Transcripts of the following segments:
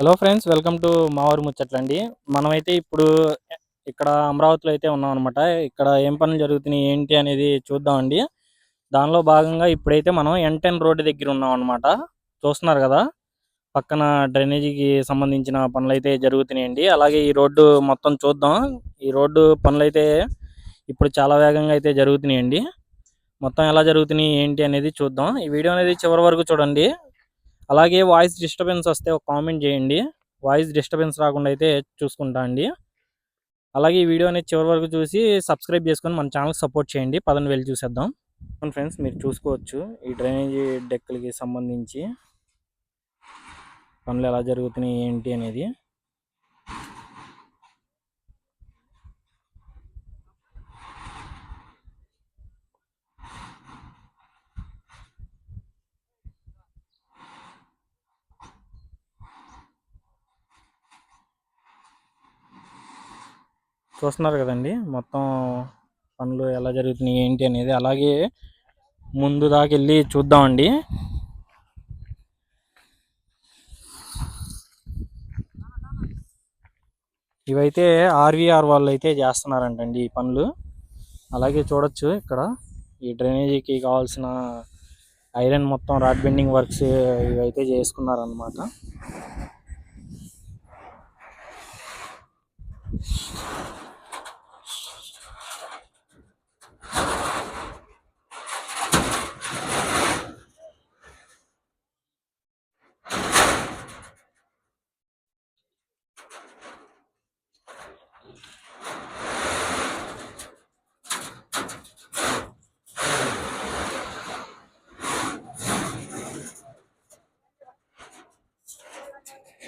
Hello friends welcome to మావారు ముచ్చట్లండి మనమైతే ఇప్పుడు ఇక్కడ అమరావతిలో అయితే ఉన్నాం అనమాట ఇక్కడ ఏం పనులు జరుగుతున్నాయి ఏంటి అనేది చూద్దామండి దానిలో భాగంగా ఇప్పుడైతే మనం ఎన్ టెన్ రోడ్డు దగ్గర ఉన్నాం అనమాట చూస్తున్నారు కదా పక్కన డ్రైనేజీకి సంబంధించిన పనులు అయితే జరుగుతున్నాయండి అలాగే ఈ రోడ్డు మొత్తం చూద్దాం. ఈ రోడ్డు పనులు అయితే ఇప్పుడు చాలా వేగంగా అయితే జరుగుతున్నాయండి మొత్తం ఎలా జరుగుతున్నాయి ఏంటి అనేది చూద్దాం. ఈ వీడియో అనేది చివరి వరకు చూడండి. అలాగే వాయిస్ డిస్టర్బెన్స్ వస్తే ఒక కామెంట్ చేయండి. వాయిస్ డిస్టర్బెన్స్ రాకుండా అయితే చూసుకుంటా అండి. అలాగే ఈ వీడియో అనేది చివరి వరకు చూసి సబ్స్క్రైబ్ చేసుకొని మన ఛానల్ సపోర్ట్ చేయండి. పదని వెళ్ళి చూసేద్దాం. ఫ్రెండ్స్ మీరు చూసుకోవచ్చు. ఈ డ్రైనేజీ డెక్కులకి సంబంధించి పనులు ఎలా జరుగుతున్నాయి ఏంటి అనేది. చూస్తున్నారు కదండి. మొత్తం పనులు ఎలా జరుగుతున్నాయి ఏంటి అనేది అలాగే ముందు దాకా వెళ్ళి చూద్దామండి. ఇవైతే ఆర్వీఆర్ వాళ్ళు అయితే చేస్తున్నారంటండి ఈ పనులు. అలాగే చూడొచ్చు ఇక్కడ. ఈ డ్రైనేజీకి కావాల్సిన ఐరన్ మొత్తం రాడ్ బెండింగ్ వర్క్స్ ఇవైతే చేసుకున్నారనమాట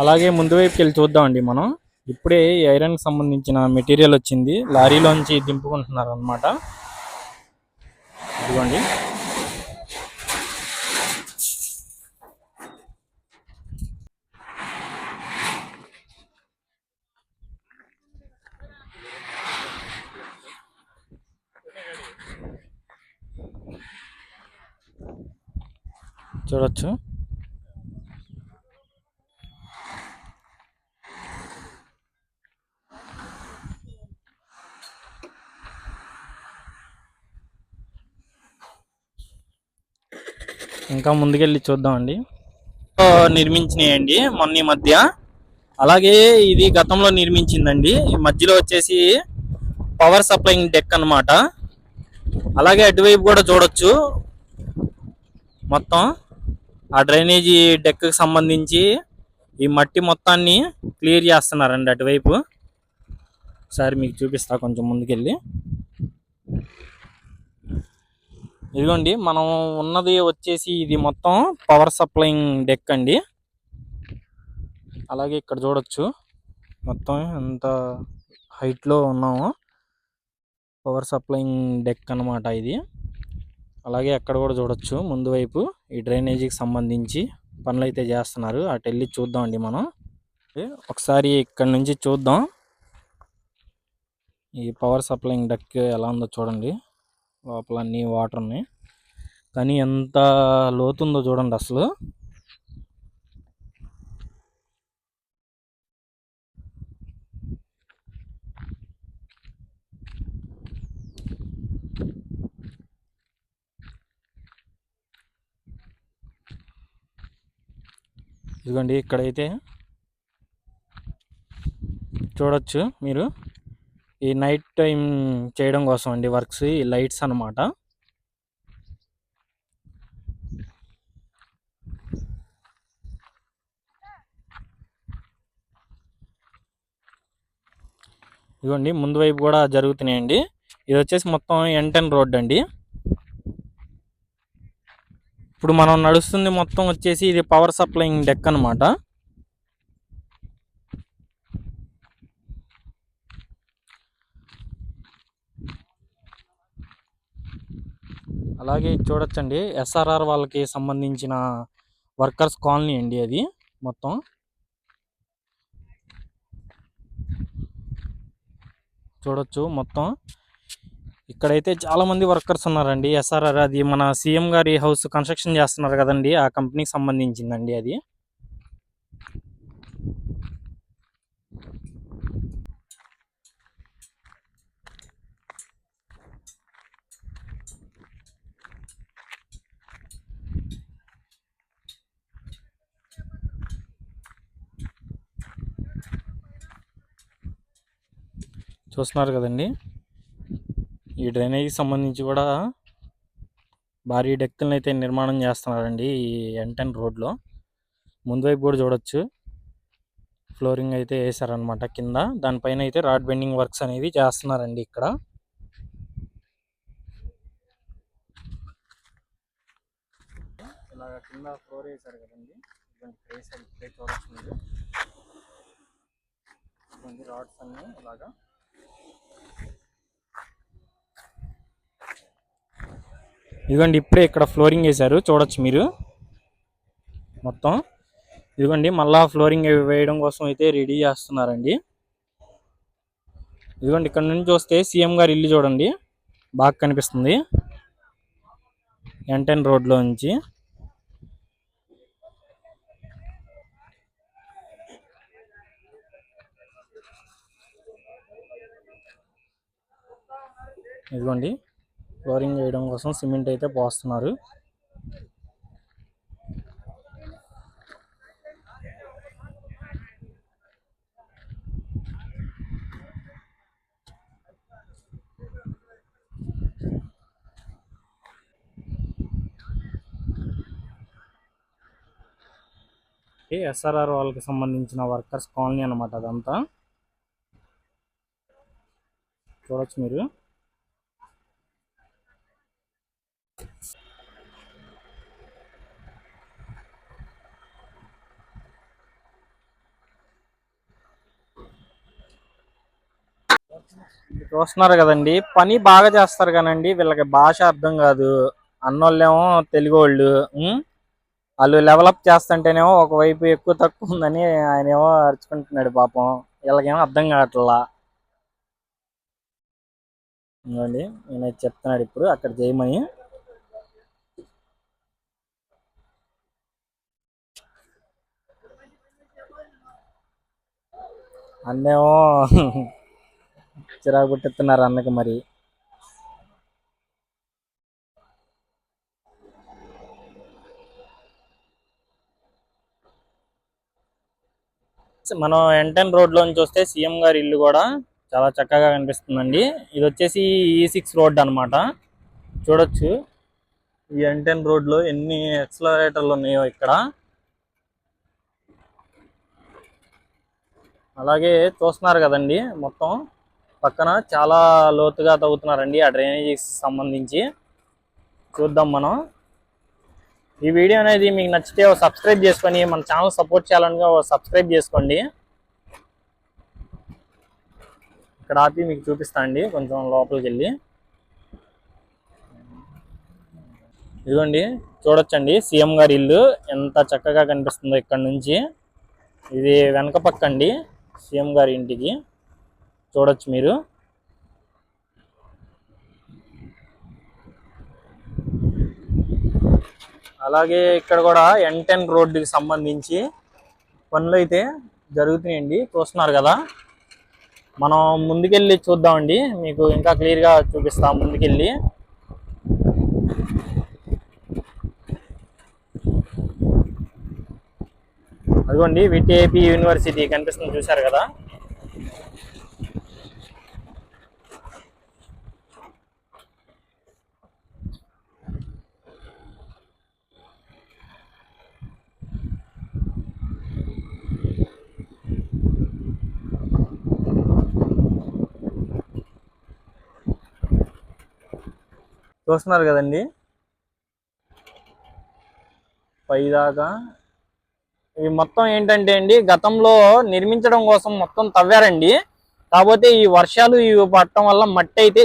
అలాగే ముందు వైపుకి వెళ్ళి చూద్దామండి మనం. ఇప్పుడే ఈ ఐరన్ సంబంధించిన మెటీరియల్ వచ్చింది. లారీలోంచి దింపుకుంటున్నారు అనమాట ఇదిగోండి. చూడొచ్చు. ఇంకా ముందుకెళ్ళి చూద్దామండి. నిర్మించినాయండి మొన్న ఈ మధ్య. అలాగే ఇది గతంలో నిర్మించిందండి. ఈ మధ్యలో వచ్చేసి పవర్ సప్లైయింగ్ డెక్ అన్నమాట. అలాగే అటువైపు కూడా చూడొచ్చు. మొత్తం ఆ డ్రైనేజీ డెక్కి సంబంధించి ఈ మట్టి మొత్తాన్ని క్లియర్ చేస్తున్నారండి అటువైపు. ఒకసారి మీకు చూపిస్తా కొంచెం ముందుకెళ్ళి. ఇదిగోండి మనం ఉన్నది వచ్చేసి ఇది మొత్తం పవర్ సప్లైయింగ్ డెక్ అండి. అలాగే ఇక్కడ చూడొచ్చు మొత్తం ఎంత హైట్లో ఉన్నామో ఉన్నాము. పవర్ సప్లైయింగ్ డెక్ అన్నమాట ఇది. అలాగే అక్కడ కూడా చూడొచ్చు ముందు వైపు ఈ డ్రైనేజీకి సంబంధించి పనులు అయితే చేస్తున్నారు. అటు వెళ్ళి చూద్దామండి మనం. ఒకసారి ఇక్కడ నుంచి చూద్దాం. ఈ పవర్ సప్లైయింగ్ డెక్ ఎలా ఉందో చూడండి. లోపల అన్ని వాటర్ ఉన్నాయి కానీ ఎంత లోతుందో చూడండి అసలు. ఇదిగోండి ఇక్కడైతే చూడొచ్చు మీరు. ఈ నైట్ టైం చేయడం కోసం అండి వర్క్స్ ఈ లైట్స్ అన్నమాట. ఇదిగోండి ముందు వైపు కూడా జరుగుతున్నాయండి. ఇది వచ్చేసి మొత్తం ఎంటెన్ రోడ్ అండి. ఇప్పుడు మనం నడుస్తుంది మొత్తం వచ్చేసి ఇది పవర్ సప్లైయింగ్ డెక్ అనమాట అలాగే చూడొచ్చండి. ఎస్ఆర్ఆర్ వాళ్ళకి సంబంధించిన వర్కర్స్ కాలనీ అండి అది మొత్తం. చూడొచ్చు మొత్తం. ఇక్కడైతే చాలా మంది వర్కర్స్ ఉన్నారండి. ఎస్ఆర్ఆర్ అది మన సీఎం గారి హౌస్ కన్స్ట్రక్షన్ చేస్తున్నారు కదండి. ఆ కంపెనీకి సంబంధించిందండి అది. చూస్తున్నారు కదండి. ఈ డ్రైనేజీకి సంబంధించి కూడా భారీ డెక్కులను అయితే నిర్మాణం చేస్తున్నారండి ఈ ఎంటెన్ రోడ్లో. ముందు వైపు కూడా చూడొచ్చు. ఫ్లోరింగ్ అయితే వేసారనమాట కింద. దానిపైన అయితే రాడ్ బెండింగ్ వర్క్స్ అనేవి చేస్తున్నారండి ఇక్కడ. ఇలాగ కింద ఫ్లోర్ వేసారు కదండి. ఇటువంటి ఇప్పుడే చూడొచ్చు రాడ్స్ అన్నీ ఇలాగా ఇదిగోండి ఇప్పుడే ఇక్కడ ఫ్లోరింగ్ వేశారు. చూడొచ్చు మీరు. మొత్తం. ఇదిగోండి మళ్ళా ఫ్లోరింగ్ వేయడం కోసం అయితే రెడీ చేస్తున్నారండి. ఇదిగోండి ఇక్కడ నుంచి చూస్తే సీఎం గారి ఇల్లు చూడండి. బాగా కనిపిస్తుంది. ఎంటెన్ రోడ్లో నుంచి. ఇదిగోండి. ఫ్లోరింగ్ వేయడం కోసం సిమెంట్ అయితే పోస్తున్నారు. ఎస్ఆర్ఆర్ వాళ్ళకి సంబంధించిన వర్కర్స్ కాలనీ అనమాట అదంతా. చూడొచ్చు మీరు. చూస్తున్నారు కదండి. పని బాగా చేస్తారు కానండి. వీళ్ళకి భాష అర్థం కాదు. అన్నోళ్ళేమో తెలుగు వాళ్ళు వాళ్ళు డెవలప్ చేస్తుంటేనేమో ఒకవైపు ఎక్కువ తక్కువ ఉందని ఆయన ఏమో అరుచుకుంటున్నాడు పాపం. వీళ్ళకేమో అర్థం కావట్లా. ఇదిగోండి నేను చెప్తున్నాడు ఇప్పుడు. అక్కడ చేయమని అన్నేమో చిరాకు పుట్టిస్తున్నారు అన్నకి మరి. మనం ఎంటన్ రోడ్ నుంచి వస్తే సీఎం గారి ఇల్లు కూడా చాలా చక్కగా కనిపిస్తుందండి. ఇది వచ్చేసి e ఈ సిక్స్ రోడ్ అన్నమాట. చూడొచ్చు. ఈ ఎంటెన్ రోడ్లో ఎన్ని ఎక్సలరేటర్లు ఉన్నాయో ఇక్కడ. అలాగే చూస్తున్నారు కదండి మొత్తం. పక్కన చాలా లోతుగా తవ్వుతున్నారండి ఆ డ్రైనేజీకి సంబంధించి. చూద్దాం మనం. ఈ వీడియో అనేది మీకు నచ్చితే సబ్స్క్రైబ్ చేసుకొని మన ఛానల్ సపోర్ట్ చేయాలనుగా సబ్స్క్రైబ్ చేసుకోండి. ఇక్కడ ఆపి మీకు చూపిస్తా అండి కొంచెం లోపలికి వెళ్ళి. ఇదిగోండి చూడొచ్చండి సీఎం గారి ఇల్లు ఎంత చక్కగా కనిపిస్తుందో ఇక్కడ నుంచి. ఇది వెనక పక్క అండి సీఎం గారి ఇంటికి. చూడొచ్చు మీరు. అలాగే ఇక్కడ కూడా ఎన్ టెన్ రోడ్డుకి సంబంధించి పనులు అయితే జరుగుతున్నాయండి. చూస్తున్నారు కదా. మనం ముందుకెళ్ళి చూద్దామండి. మీకు ఇంకా క్లియర్గా చూపిస్తాం ముందుకెళ్ళి. అదిగోండి విటిఏపి యూనివర్సిటీ కనిపిస్తుంది చూశారు కదా. చూస్తున్నారు కదండి. పైదాకా. ఇవి మొత్తం ఏంటంటే అండి గతంలో నిర్మించడం కోసం మొత్తం తవ్వారండి. కాకపోతే ఈ వర్షాలు ఇవి పడటం వల్ల మట్టి అయితే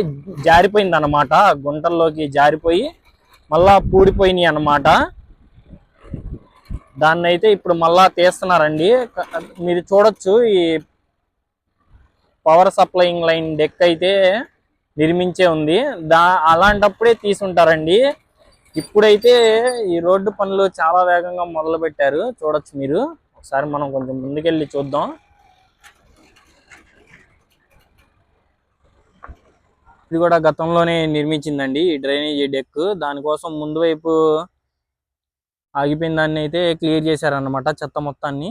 జారిపోయింది అనమాట గుంటల్లోకి జారిపోయి మళ్ళా పూడిపోయినాయి అన్నమాట. దాన్ని అయితే ఇప్పుడు మళ్ళా తీస్తున్నారండి. మీరు చూడొచ్చు ఈ పవర్ సప్లయింగ్ లైన్ డెక్ అయితే నిర్మించే ఉంది. దా అలాంటప్పుడే తీసుంటారండి. ఇప్పుడైతే ఈ రోడ్డు పనులు చాలా వేగంగా మొదలు పెట్టారు చూడొచ్చు మీరు. ఒకసారి మనం కొంచెం ముందుకెళ్ళి చూద్దాం. ఇది కూడా గతంలోనే నిర్మించిందండి ఈ డ్రైనేజీ డెక్ దానికోసం ముందు వైపు ఆగిపోయిన దాన్ని అయితే క్లియర్ చేశారనమాట చెత్త మొత్తాన్ని.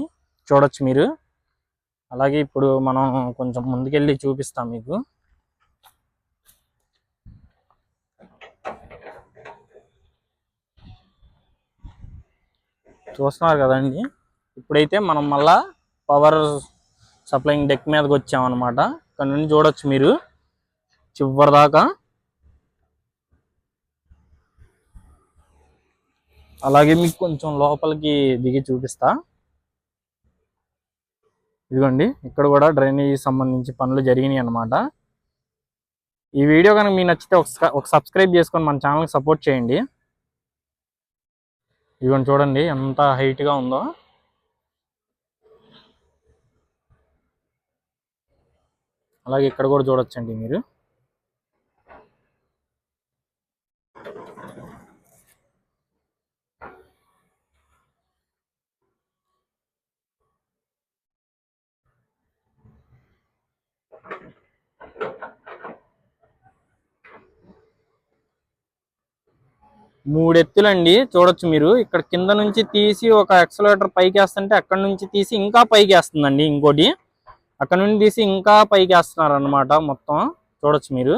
చూడొచ్చు మీరు. అలాగే ఇప్పుడు మనం కొంచెం ముందుకెళ్ళి చూపిస్తాం మీకు. చూస్తున్నారు కదండి ఇప్పుడైతే మనం మళ్ళా పవర్ సప్లైయింగ్ డెక్ మీదకి వచ్చామన్నమాట. ఇక్కడ నుండి చూడొచ్చు మీరు. చివరి దాకా అలాగే మీకు కొంచెం లోపలికి దిగి చూపిస్తా. ఇదిగోండి ఇక్కడ కూడా డ్రైనేజీ సంబంధించి పనులు జరిగినాయి అన్నమాట. ఈ వీడియో కనుక మీకు నచ్చితే ఒక ఒక సబ్స్క్రైబ్ చేసుకొని మన ఛానల్కి సపోర్ట్ చేయండి. ఇవన్నీ చూడండి ఎంత హైట్గా ఉందో. అలాగే ఇక్కడ కూడా చూడొచ్చండి మీరు. మూడు ఎత్తులండి చూడొచ్చు మీరు. ఇక్కడ కింద నుంచి తీసి ఒక ఎక్సలేటర్ పైకి వేస్తుంటే అక్కడ నుంచి తీసి ఇంకా పైకి వేస్తుందండి ఇంకోటి. అక్కడ నుండి తీసి ఇంకా పైకి వేస్తున్నారు అనమాట మొత్తం. చూడొచ్చు మీరు.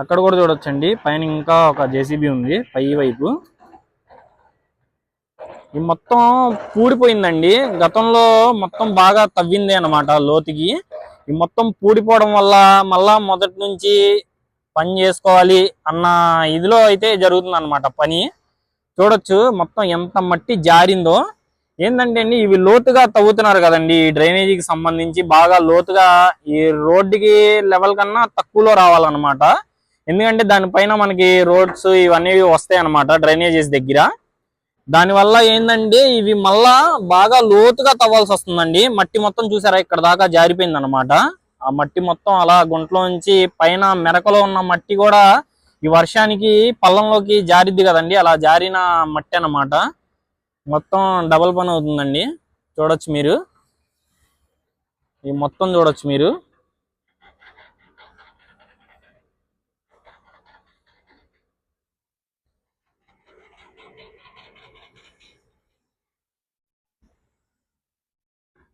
అక్కడ కూడా చూడొచ్చండి. పైన ఇంకా ఒక జేసీబీ ఉంది పై వైపు. ఇది మొత్తం పూడిపోయిందండి. గతంలో మొత్తం బాగా తవ్వింది అన్నమాట లోతుకి. ఈ మొత్తం పూడిపోవడం వల్ల మళ్ళా మొదటి నుంచి పని చేసుకోవాలి అన్న ఇదిలో అయితే జరుగుతుంది అనమాట పని. చూడొచ్చు మొత్తం ఎంత మట్టి జారిందో. ఏంటంటే అండి ఇవి లోతుగా తవ్వుతున్నారు కదండి. ఈ డ్రైనేజీకి సంబంధించి బాగా లోతుగా ఈ రోడ్డుకి లెవెల్ కన్నా తక్కువలో రావాలన్నమాట. ఎందుకంటే దానిపైన మనకి రోడ్స్ ఇవన్నీ వస్తాయి అనమాట డ్రైనేజెస్ దగ్గర. దానివల్ల ఏంటంటే ఇవి మళ్ళా బాగా లోతుగా తవ్వాల్సి వస్తుందండి. మట్టి మొత్తం చూసారా ఇక్కడ దాకా జారిపోయింది అనమాట ఆ మట్టి మొత్తం అలా గుంటలో నుంచి పైన మెరకలో ఉన్న మట్టి కూడా ఈ వర్షానికి పల్లంలోకి జారిద్ది కదండి. అలా జారిన మట్టి అన్నమాట. మొత్తం డబల్ పని అవుతుందండి. చూడొచ్చు మీరు. ఈ మొత్తం చూడొచ్చు మీరు.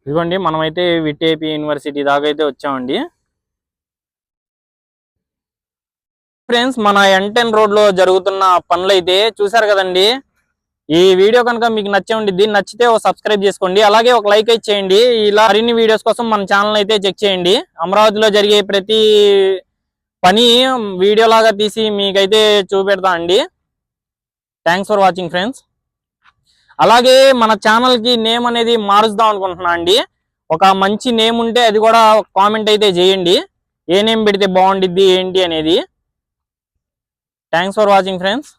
ఇదిగోండి మనమైతే విటేపి యూనివర్సిటీ దాకా అయితే వచ్చామండి. ఫ్రెండ్స్ మన ఎన్టెన్ రోడ్లో జరుగుతున్న పనులైతే చూసారు కదండి. ఈ వీడియో కనుక మీకు నచ్చే ఉండిద్ది నచ్చితే ఒక సబ్స్క్రైబ్ చేసుకోండి. అలాగే ఒక లైక్ అయితే చేయండి. ఇలా మరిన్ని వీడియోస్ కోసం మన ఛానల్ అయితే చెక్ చేయండి. అమరావతిలో జరిగే ప్రతి పని వీడియో లాగా తీసి మీకైతే చూపెడతా అండి. థ్యాంక్స్ ఫర్ వాచింగ్ ఫ్రెండ్స్ అలాగే మన ఛానల్కి నేమ్ అనేది మారుద్దాం అనుకుంటున్నా అండి. ఒక మంచి నేమ్ ఉంటే అది కూడా కామెంట్ అయితే చేయండి. ఏ నేమ్ పెడితే బాగుండిద్ది ఏంటి అనేది. Thanks for watching friends